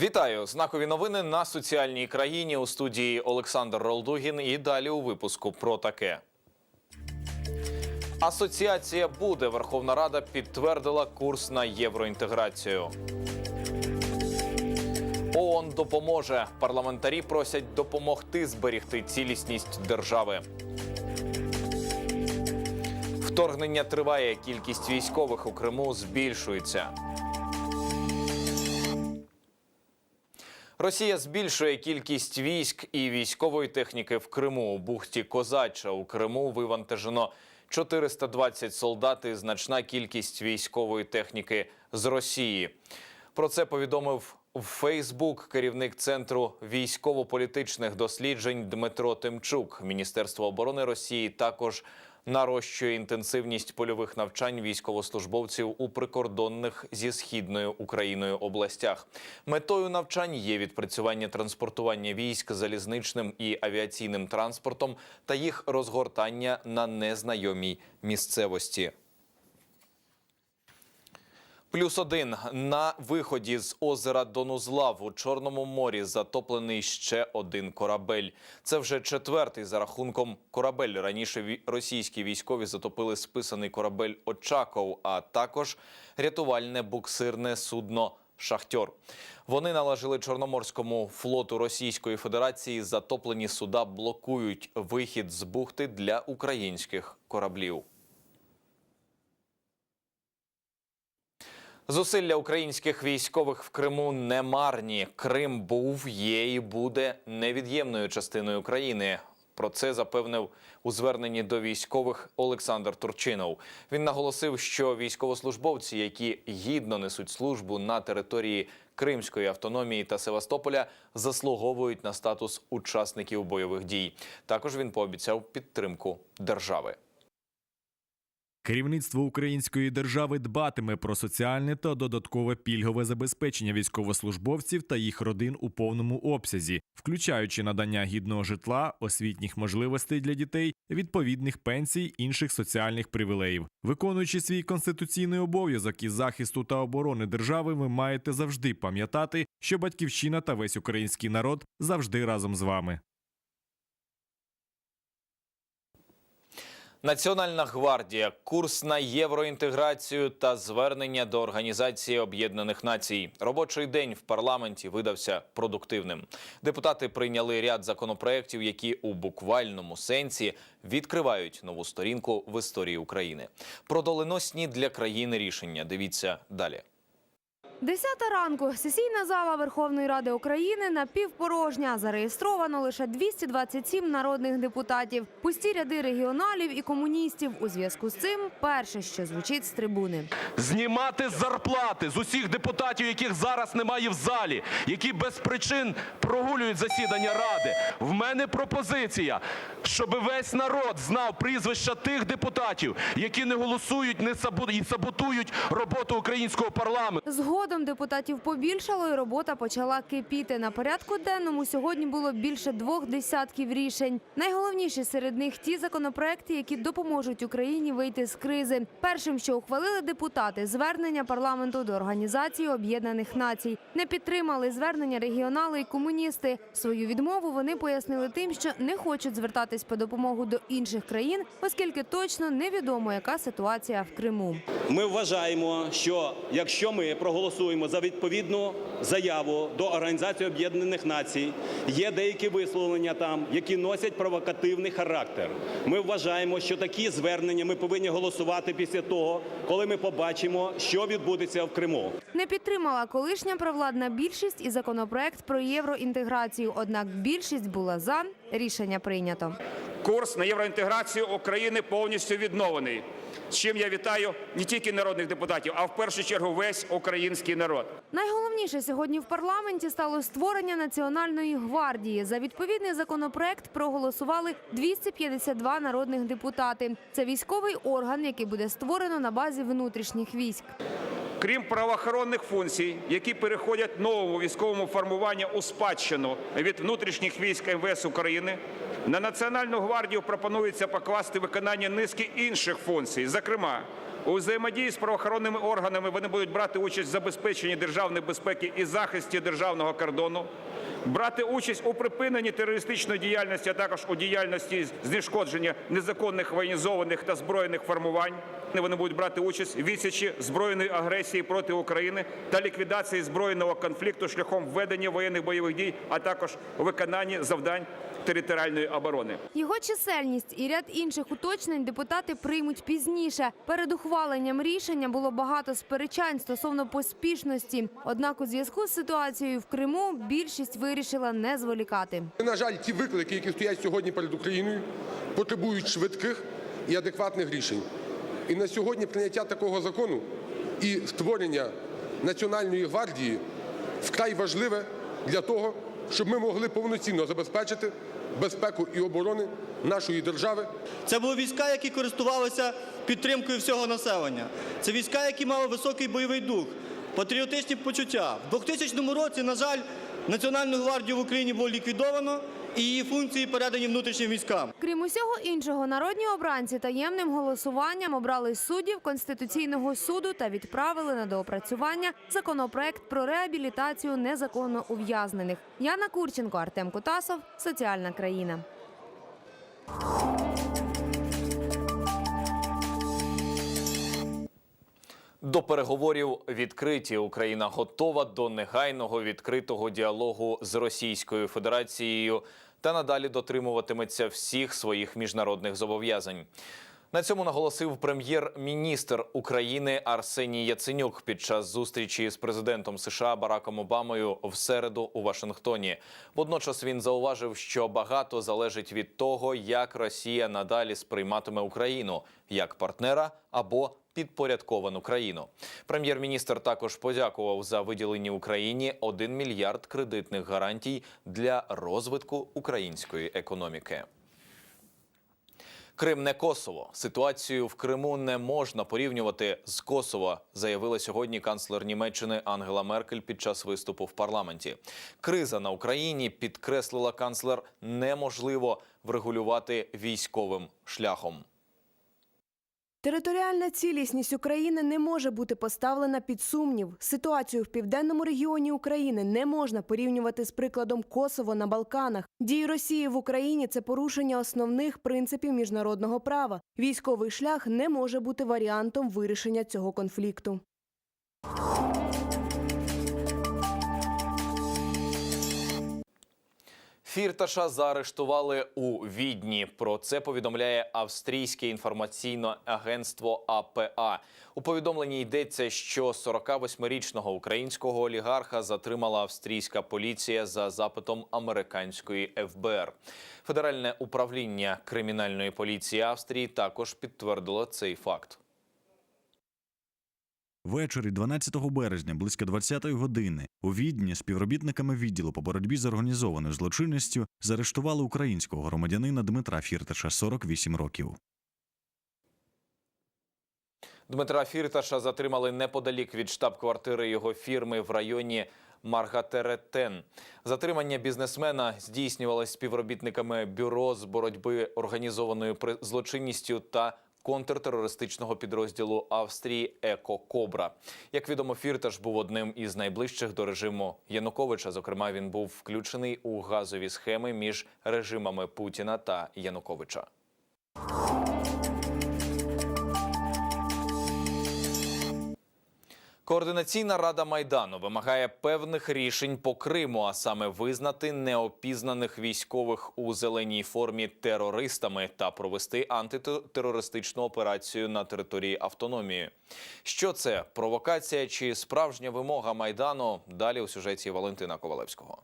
Вітаю! Знакові новини на соціальній країні у студії Олександр Ролдугін. І далі у випуску про таке. Асоціація буде. Верховна Рада підтвердила курс на євроінтеграцію. ООН допоможе. Парламентарі просять допомогти зберігти цілісність держави. Вторгнення триває. Кількість військових у Криму збільшується. Росія збільшує кількість військ і військової техніки в Криму. У бухті Козача у Криму вивантажено 420 солдат і значна кількість військової техніки з Росії. Про це повідомив в Фейсбук керівник центру військово-політичних досліджень Дмитро Тимчук. Міністерство оборони Росії також нарощує інтенсивність польових навчань військовослужбовців у прикордонних зі східною Україною областях. Метою навчань є відпрацювання транспортування військ залізничним і авіаційним транспортом та їх розгортання на незнайомій місцевості. Плюс один на виході з озера Донузлав у Чорному морі затоплений ще один корабель. Це вже четвертий за рахунком корабель. Раніше російські військові затопили списаний корабель Очаков, а також рятувальне буксирне судно. Шахтьор вони належали Чорноморському флоту Російської Федерації. Затоплені суда блокують вихід з бухти для українських кораблів. Зусилля українських військових в Криму не марні. Крим був, є і буде невід'ємною частиною країни. Про це запевнив у зверненні до військових Олександр Турчинов. Він наголосив, що військовослужбовці, які гідно несуть службу на території Кримської автономії та Севастополя, заслуговують на статус учасників бойових дій. Також він пообіцяв підтримку держави. Керівництво української держави дбатиме про соціальне та додаткове пільгове забезпечення військовослужбовців та їх родин у повному обсязі, включаючи надання гідного житла, освітніх можливостей для дітей, відповідних пенсій, інших соціальних привілеїв. Виконуючи свій конституційний обов'язок із захисту та оборони держави, ви маєте завжди пам'ятати, що батьківщина та весь український народ завжди разом з вами. Національна гвардія, курс на євроінтеграцію та звернення до Організації Об'єднаних Націй. Робочий день в парламенті видався продуктивним. Депутати прийняли ряд законопроєктів, які у буквальному сенсі відкривають нову сторінку в історії України. Про доленосні для країни рішення. Дивіться далі. Десята ранку сесійна зала Верховної Ради України напівпорожня. Зареєстровано лише 227 народних депутатів. Пусті ряди регіоналів і комуністів. У зв'язку з цим перше, що звучить з трибуни. знімати зарплати з усіх депутатів, яких зараз немає в залі, які без причин прогулюють засідання ради. В мене пропозиція, щоб весь народ знав прізвища тих депутатів, які не голосують не сабу- і саботують роботу українського парламенту. Згодом депутатів побільшало, і робота почала кипіти. На порядку денному сьогодні було більше двох десятків рішень. Найголовніші серед них ті законопроекти, які допоможуть Україні вийти з кризи. Першим, що ухвалили депутати, звернення парламенту до Організації Об'єднаних Націй. Не підтримали звернення регіонали і комуністи. Свою відмову вони пояснили тим, що не хочуть звертатись по допомогу до інших країн, оскільки точно невідомо, яка ситуація в Криму. Ми вважаємо, що якщо ми проголосуємо за відповідну заяву до Організації Об'єднаних Націй, є деякі висловлення там, які носять провокативний характер. Ми вважаємо, що такі звернення ми повинні голосувати після того, коли ми побачимо, що відбудеться в Криму. Не підтримала колишня провладна більшість і законопроект про євроінтеграцію. Однак більшість була за рішення прийнято. Курс на євроінтеграцію України повністю відновлений. З чим я вітаю не тільки народних депутатів, а в першу чергу весь український народ. Найголовніше сьогодні в парламенті стало створення національної гвардії. За відповідний законопроект проголосували 252 народних депутати. Це військовий орган, який буде створено на базі внутрішніх військ. Крім правоохоронних функцій, які переходять новому військовому формуванню у спадщину від внутрішніх військ МВС України, на Національну гвардію пропонується покласти виконання низки інших функцій, зокрема У взаємодії з правоохоронними органами вони будуть брати участь в забезпеченні державної безпеки і захисті державного кордону, брати участь у припиненні терористичної діяльності, а також у діяльності знешкодження незаконних воєнізованих та збройних формувань. Вони будуть брати участь в відсічі збройної агресії проти України та ліквідації збройного конфлікту шляхом введення воєнних бойових дій, а також у виконанні завдань територіальної оборони. Його чисельність і ряд інших уточнень депутати приймуть пізніше. Перед ухваленням рішення було багато сперечань стосовно поспішності. Однак у зв'язку з ситуацією в Криму більшість вирішила не зволікати. На жаль, ті виклики, які стоять сьогодні перед Україною, потребують швидких і адекватних рішень. І на сьогодні прийняття такого закону і створення Національної гвардії вкрай важливе для того, щоб ми могли повноцінно забезпечити безпеку і оборони нашої держави Це були війська, які користувалися підтримкою всього населення. Це війська, які мали високий бойовий дух, патріотичні почуття. В 2000 році, на жаль, Національну гвардію в Україні було ліквідовано і її функції передані внутрішнім військам. Крім усього іншого, народні обранці таємним голосуванням обрали суддів Конституційного суду та відправили на доопрацювання законопроект про реабілітацію незаконно ув'язнених. Яна Курченко, Артем Кутасов, Соціальна країна. До переговорів відкриті Україна готова до негайного відкритого діалогу з Російською Федерацією та надалі дотримуватиметься всіх своїх міжнародних зобов'язань. На цьому наголосив прем'єр-міністр України Арсеній Яценюк під час зустрічі з президентом США Бараком Обамою в середу у Вашингтоні. Водночас він зауважив, що багато залежить від того, як Росія надалі сприйматиме Україну як партнера або підпорядковану країну. Прем'єр-міністр також подякував за виділені Україні 1 мільярд кредитних гарантій для розвитку української економіки. Крим не Косово. Ситуацію в Криму не можна порівнювати з Косово, заявила сьогодні канцлер Німеччини Ангела Меркель під час виступу в парламенті. Криза на Україні підкреслила канцлер неможливо врегулювати військовим шляхом. Територіальна цілісність України не може бути поставлена під сумнів. Ситуацію в південному регіоні України не можна порівнювати з прикладом Косово на Балканах. Дії Росії в Україні це порушення основних принципів міжнародного права. Військовий шлях не може бути варіантом вирішення цього конфлікту. Фірташа заарештували у Відні. Про це повідомляє австрійське інформаційне агентство АПА. У повідомленні йдеться, що 48-річного українського олігарха затримала австрійська поліція за запитом американської ФБР. Федеральне управління кримінальної поліції Австрії також підтвердило цей факт. Ввечері 12 березня, близько 20-ї години, у Відні співробітниками відділу по боротьбі з організованою злочинністю заарештували українського громадянина Дмитра Фірташа, 48 років. Дмитра Фірташа затримали неподалік від штаб-квартири його фірми в районі Маргатеретен. Затримання бізнесмена здійснювалось співробітниками бюро з боротьби організованою злочинністю та контртерористичного підрозділу Австрії Еко Кобра. Як відомо, Фірташ був одним із найближчих до режиму Януковича. Зокрема, він був включений у газові схеми між режимами Путіна та Януковича. Координаційна рада майдану вимагає певних рішень по Криму, а саме визнати неопізнаних військових у зеленій формі терористами та провести антитерористичну операцію на території автономії. Що це провокація чи справжня вимога майдану? Далі у сюжеті Валентина Ковалевського.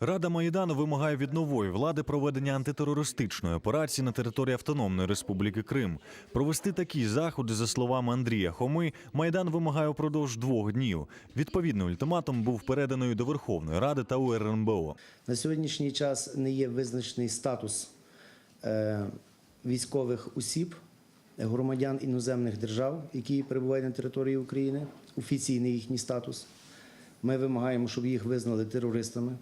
Рада Майдану вимагає від нової влади проведення антитерористичної операції на території Автономної Республіки Крим. Провести такі заходи, за словами Андрія Хоми, Майдан вимагає упродовж двох днів. Відповідний ультиматум був переданий до Верховної Ради та УРНБО. На сьогоднішній час не є визначений статус е, військових осіб, громадян іноземних держав, які перебувають на території України, офіційний їхній статус. Ми вимагаємо, щоб їх визнали терористами.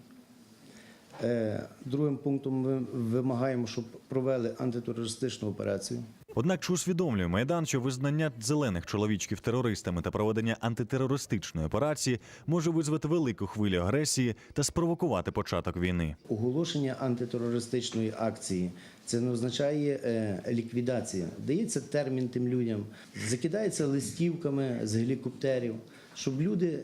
Е, Другим пунктом ми вимагаємо, щоб провели антитерористичну операцію. Однак чи усвідомлює майдан, що визнання зелених чоловічків терористами та проведення антитерористичної операції може визвати велику хвилю агресії та спровокувати початок війни. Оголошення антитерористичної акції це не означає е, ліквідація. Дається термін тим людям, закидається листівками з гелікоптерів, щоб люди,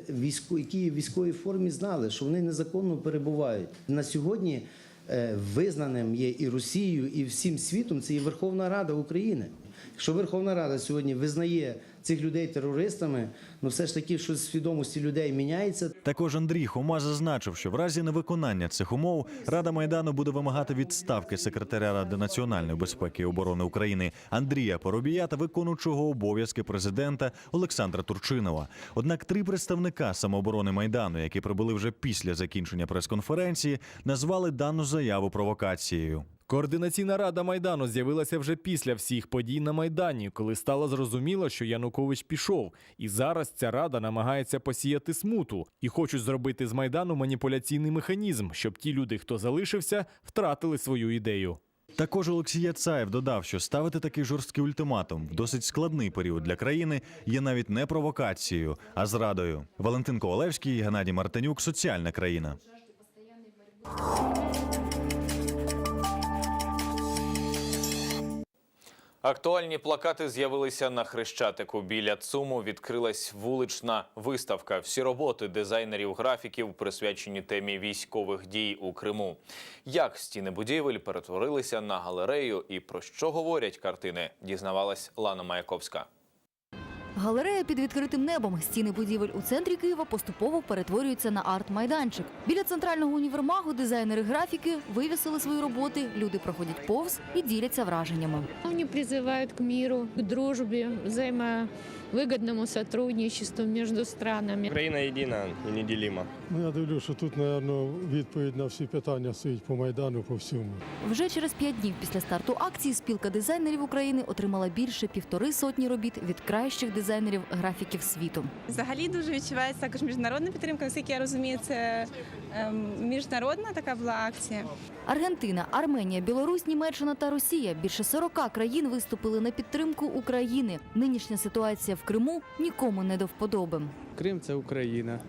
які в військовій формі, знали, що вони незаконно перебувають. На сьогодні е, визнаним є і Росією, і всім світом це є Верховна Рада України. Якщо Верховна Рада сьогодні визнає цих людей терористами, ну все ж таки щось в свідомості людей міняється. Також Андрій Хома зазначив, що в разі невиконання цих умов Рада Майдану буде вимагати відставки секретаря Ради національної безпеки і оборони України Андрія Поробія та виконуючого обов'язки президента Олександра Турчинова. Однак три представника самооборони Майдану, які прибули вже після закінчення прес-конференції, назвали дану заяву провокацією. Координаційна рада майдану з'явилася вже після всіх подій на майдані, коли стало зрозуміло, що Янукович пішов, і зараз ця рада намагається посіяти смуту і хочуть зробити з майдану маніпуляційний механізм, щоб ті люди, хто залишився, втратили свою ідею. Також Олексій Яцаєв додав, що ставити такий жорсткий ультиматум в досить складний період для країни є навіть не провокацією, а зрадою. Валентин Ковалевський, Геннадій Мартинюк, соціальна країна. Актуальні плакати з'явилися на Хрещатику. Біля ЦУМу відкрилась вулична виставка. Всі роботи дизайнерів-графіків присвячені темі військових дій у Криму. Як стіни будівель перетворилися на галерею і про що говорять картини, дізнавалась Лана Маяковська. Галерея під відкритим небом. Стіни будівель у центрі Києва поступово перетворюються на арт-майданчик. Біля центрального універмагу дизайнери графіки вивісили свої роботи. Люди проходять повз і діляться враженнями. Вони призивають к міру, к дружбе, взаимовыгодному сотрудничеству между странами. Україна єдина і неділима. Ну, я дивлюся, що тут, напевно, відповідь на всі питання стоїть по Майдану, по всьому. Вже через п'ять днів після старту акції спілка дизайнерів України отримала більше півтори сотні робіт від кращих дизайнерів графіків світу. Взагалі дуже відчувається також міжнародна підтримка. Наскільки я розумію, це міжнародна така була акція. Аргентина, Арменія, Білорусь, Німеччина та Росія більше 40 країн виступили на підтримку України. Нинішня ситуація в Криму нікому не до вподоби. Крим це Україна.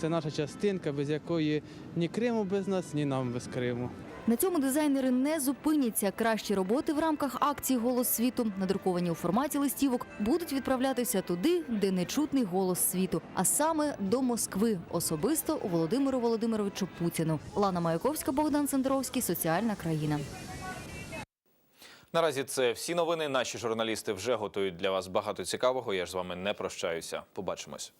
Це наша частинка, без якої ні Криму без нас, ні нам без Криму. На цьому дизайнери не зупиняться. Кращі роботи в рамках акції Голос світу, надруковані у форматі листівок, будуть відправлятися туди, де не чутний голос світу, а саме до Москви, особисто Володимиру Володимировичу Путіну. Лана Маяковська, Богдан Сендровський, соціальна країна. Наразі це всі новини. Наші журналісти вже готують для вас багато цікавого. Я ж з вами не прощаюся. Побачимось.